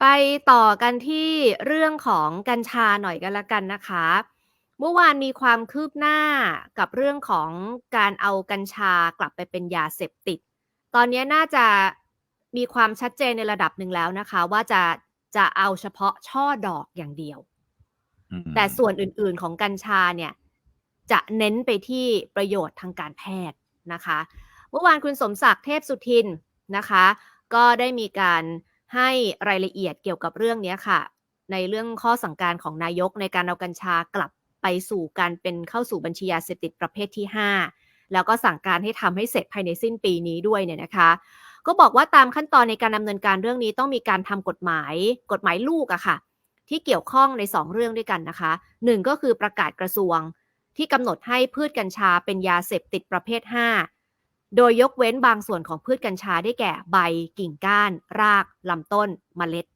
ไปต่อกันที่เรื่องของกัญชาหน่อยกันละกันนะคะ เมื่อวานมีความคืบหน้ากับเรื่องของการเอากัญชากลับไปเป็นยาเสพติด ตอนนี้น่าจะมีความชัดเจนในระดับหนึ่งแล้วนะคะ ว่าจะจะเอาเฉพาะช่อดอกอย่างเดียวอืมแต่ส่วนอื่นๆของกัญชาเนี่ย จะเน้นไปที่ประโยชน์ทางการแพทย์นะคะ เมื่อวานคุณสมศักดิ์เทพสุทินนะคะ ก็ได้มีการ ให้รายละเอียดเกี่ยวกับเรื่องนี้ค่ะ ในเรื่องข้อสั่งการของนายกในการเอากัญชากลับไปสู่การเป็นเข้าสู่บัญชียาเสพติดประเภทที่ 5 แล้วก็สั่งการให้ทำให้เสร็จภายในสิ้นปีนี้ด้วยเนี่ยนะคะ ก็บอกว่าตามขั้นตอนในการดำเนินการเรื่องนี้ต้องมีการทำกฎหมาย กฎหมายลูกอะค่ะ ที่เกี่ยวข้องใน 2 เรื่องด้วยกันนะคะ 1 ก็คือประกาศกระทรวงที่กำหนดให้พืชกัญชาเป็นยาเสพติดประเภท 5 โดยยกเว้นบางส่วนของพืชกัญชาได้แก่ใบ กิ่งก้าน รากลำต้นเมล็ด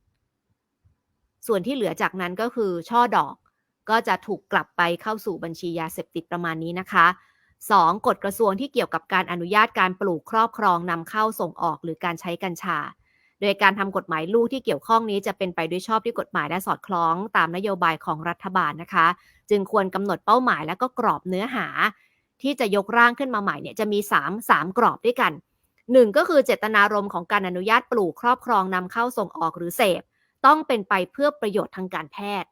ส่วนที่เหลือจากนั้นก็คือช่อดอก ก็จะถูกกลับไปเข้าสู่บัญชียาเสพติดประมาณนี้นะคะ 2. กฎกระทรวงที่เกี่ยวกับการอนุญาตการปลูกครอบครองนำเข้าส่งออกหรือการใช้กัญชา โดยการทำกฎหมายลูกที่เกี่ยวข้องนี้จะเป็นไปด้วยชอบด้วยกฎหมายและสอดคล้อง ตามนโยบายของรัฐบาลนะคะ จึงควรกำหนดเป้าหมายและก็กรอบเนื้อหา ที่จะยกร่างขึ้นมาใหม่เนี่ยจะมี 3 3 กรอบด้วยกัน 1 ก็คือเจตนารมณ์ของการอนุญาตปลูกครอบครองนำเข้าส่งออกหรือเสพ ต้องเป็นไปเพื่อประโยชน์ทางการแพทย์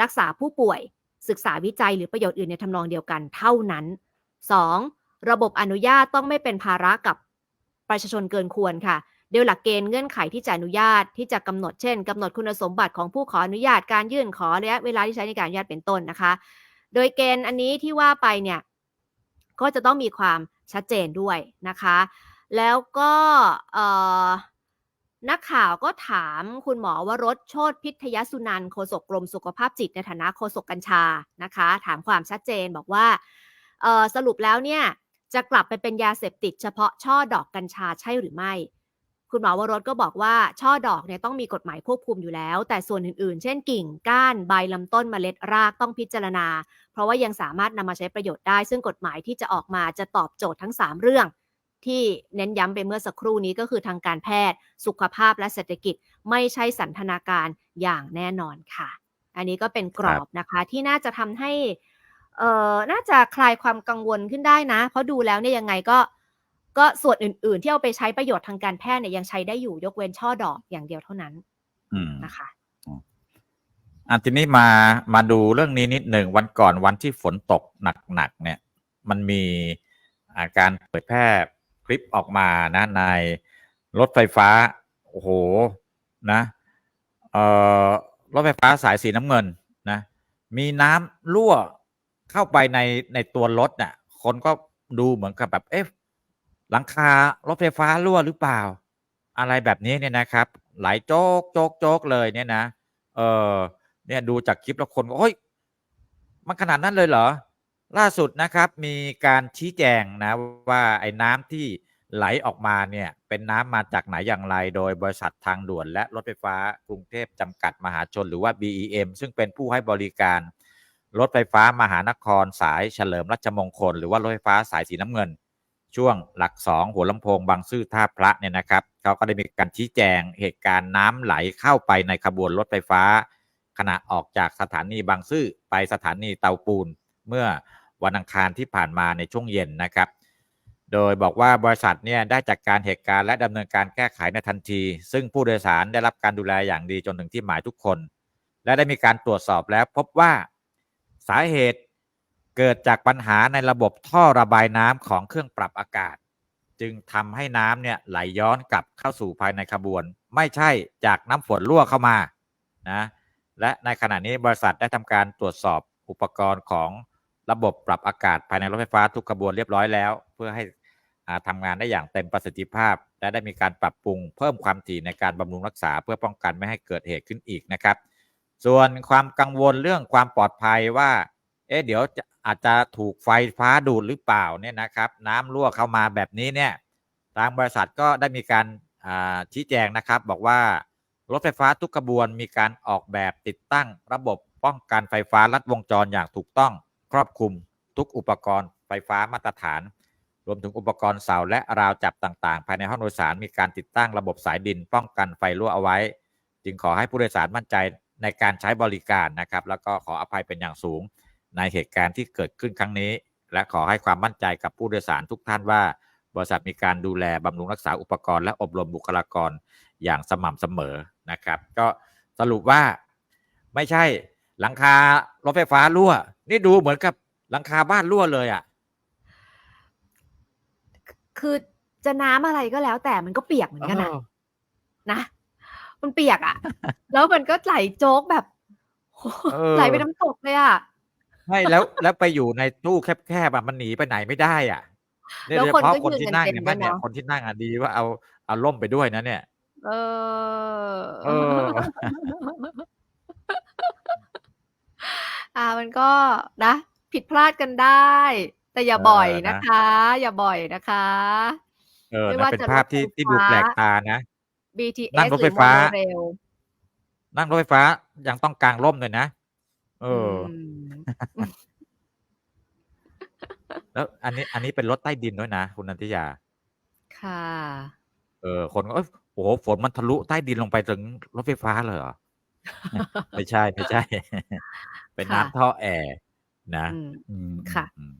รักษาผู้ป่วย ศึกษาวิจัยหรือประโยชน์อื่นในทำนองเดียวกันเท่านั้น 2. ระบบอนุญาตต้องไม่เป็นภาระกับประชาชนเกินควรค่ะโดยหลักเกณฑ์เงื่อนไขที่จะอนุญาตที่จะกำหนดเช่นกำหนดคุณสมบัติของผู้ขออนุญาตการยื่นขอระยะเวลาที่ใช้ในการอนุญาตเป็นต้นนะคะ โดยเกณฑ์อันนี้ที่ว่าไปเนี่ย ก็จะต้องมีความชัดเจนด้วยนะคะ แล้วก็นักข่าวก็ถามคุณหมอวรสโชติพิทยสุนันโฆษกกรมสุขภาพจิตในฐานะโฆษกกัญชานะคะ ถามความชัดเจนบอกว่าสรุปแล้วเนี่ยจะกลับไปเป็นยาเสพติดเฉพาะช่อดอกกัญชาใช่หรือไม่ คุณหมอวรสก็บอกว่าช่อดอกเนี่ยต้องมีกฎหมายควบคุมอยู่แล้ว แต่ส่วนอื่นๆ เช่นกิ่งก้านใบลำต้นเมล็ดรากต้องพิจารณา เพราะว่ายังสามารถนำมาใช้ประโยชน์ได้ ซึ่งกฎหมายที่จะออกมาจะตอบโจทย์ทั้ง 3 เรื่อง ที่เน้นย้ำไปเมื่อสักครู่นี้ก็คือทางการแพทย์ สุขภาพและเศรษฐกิจไม่ใช่สันทนาการอย่างแน่นอนค่ะ อันนี้ก็เป็นกรอบนะคะที่น่าจะทำให้เอ่อน่าจะคลายความกังวลขึ้นได้นะ เพราะดูแล้วเนี่ยยังไงก็ ก็ส่วนอื่น ๆ ที่เอาไปใช้ประโยชน์ทางการแพทย์เนี่ยยังใช้ได้อยู่ยกเว้นช่อดอกอย่างเดียวเท่านั้นอืมนะคะอันทีนี้มามาดูเรื่องนี้นิดหนึ่งวันก่อนวันที่ฝนตกหนัก ๆ เนี่ย มันมีอาการเผยแพร่คลิปออกมานะในรถไฟฟ้า โอ้โหนะเอ่อรถไฟฟ้าสายสีน้ำเงินนะมีน้ำรั่วเข้าไปในในตัวรถน่ะ คนก็ดูเหมือนกับแบบเอ๊ะ หลังคารถไฟฟ้ารั่วหรือเปล่า อะไรแบบนี้เนี่ยนะครับ หลายโจกโจกโจกเลยเนี่ยนะ เออเนี่ยดูจากคลิปแล้วคนก็เฮ้ยมันขนาดนั้นเลยเหรอ ล่าสุดนะครับมีการชี้แจงนะว่าไอ้น้ำที่ไหลออกมาเนี่ยเป็นน้ำมาจากไหนอย่างไร โดยบริษัททางด่วน และรถไฟฟ้ากรุงเทพจำกัดมหาชน หรือว่า BEM ซึ่งเป็นผู้ให้บริการรถไฟฟ้ามหานครสายเฉลิมรัชมงคล หรือว่ารถไฟฟ้าสายสีน้ำเงิน ช่วงหลักสองหัวลำโพงบางซื่อท่าพระเนี่ยนะครับเขาก็ได้มีการชี้แจงเหตุการณ์น้ำไหลเข้าไปในขบวนรถไฟฟ้า ขณะออกจากสถานีบางซื่อไปสถานีเตาปูน เมื่อวันอังคารที่ผ่านมาในช่วงเย็นนะครับ โดยบอกว่าบริษัทเนี่ยได้จัดการเหตุการณ์และดำเนินการแก้ไขในทันที ซึ่งผู้โดยสารได้รับการดูแลอย่างดีจนถึงที่หมายทุกคน และได้มีการตรวจสอบแล้วพบว่าสาเหตุ เกิดจากปัญหาในระบบท่อระบายน้ำของเครื่องปรับอากาศ จึงทำให้น้ำเนี่ยไหลย้อนกลับเข้าสู่ภายในขบวน ไม่ใช่จากน้ำฝนรั่วเข้ามานะและในขณะนี้บริษัทได้ทำการตรวจสอบอุปกรณ์ของระบบปรับอากาศภายในรถไฟฟ้าทุกขบวนเรียบร้อยแล้ว เพื่อให้อาทำงานได้อย่างเต็มประสิทธิภาพ และได้มีการปรับปรุงเพิ่มความถี่ในการบำรุงรักษาเพื่อป้องกันไม่ให้เกิดเหตุขึ้นอีกนะครับ ส่วนความกังวลเรื่องความปลอดภัยว่า เอ๊ะเดี๋ยวจะ อาจจะถูกไฟฟ้าดูดหรือเปล่าเนี่ยนะครับ น้ำรั่วเข้ามาแบบนี้เนี่ยทางบริษัทก็ได้มีการชี้แจงนะครับ บอกว่ารถไฟฟ้าทุกขบวนมีการออกแบบติดตั้งระบบป้องกันไฟฟ้าลัดวงจรอย่างถูกต้องครอบคลุมทุกอุปกรณ์ไฟฟ้ามาตรฐาน รวมถึงอุปกรณ์เสาและราวจับต่างๆ ภายในห้องโดยสารมีการติดตั้งระบบสายดิน ป้องกันไฟรั่วเอาไว้ จึงขอให้ผู้โดยสารมั่นใจในการใช้บริการนะครับ แล้วก็ขออภัยเป็นอย่างสูง ในเหตุการณ์ที่เกิดขึ้นครั้งนี้ และขอให้ความมั่นใจกับผู้โดยสารทุกท่านว่า บริษัทมีการดูแลบำรุงรักษาอุปกรณ์และอบรมบุคลากรอย่างสม่ำเสมอนะครับ ก็สรุปว่าไม่ใช่หลังคารถไฟฟ้ารั่ว นี่ดูเหมือนกับหลังคาบ้านรั่วเลยอะ คือจะน้ำอะไรก็แล้วแต่มันก็เปียกเหมือนกันนะเออนะ มันเปียกอะ่ะ แล้วมันก็ไหลโจ๊กแบบเออไหลไปน้ำตกเลยอะ่ะ ไม่แล้วแล้วไปอยู่ในตู้แคบๆอะมันหนีไปไหนไม่ได้อะเนี่ยแล้วโดยคนเฉพาะก็คนยืนที่กันนั่งเต็มเนี่ยด้วยเนี่ยเนาะคนที่นั่งอะดีว่าเอาเอาล่มไปด้วยนะเนี่ย เออ เออ อ่ามันก็นะ ผิดพลาดกันได้ แต่อย่าเออบ่อยนะนะ คะ อย่าบ่อยนะคะ เออไม่นะว่าเป็นจะภาพรถที่ไฟที่ดูแปลกฟ้าตานะ BTS นั่งรถหไฟรือโมฟ้า โนเรลนั่งรถไฟฟ้ายังต้องกางร่มเลยนะ เอออม แล้วอันนี้อันนี้เป็นรถใต้ดินด้วยนะ คุณนันทิยา ค่ะ เออ คนก็เอ้ยโอ้โหฝนมันทะลุใต้ดินลงไปถึงรถไฟฟ้าเลยเหรอ ไม่ใช่ไม่ใช่ เป็นค่ะน้ำท่อแอร์นะอืมอืมค่ะอืม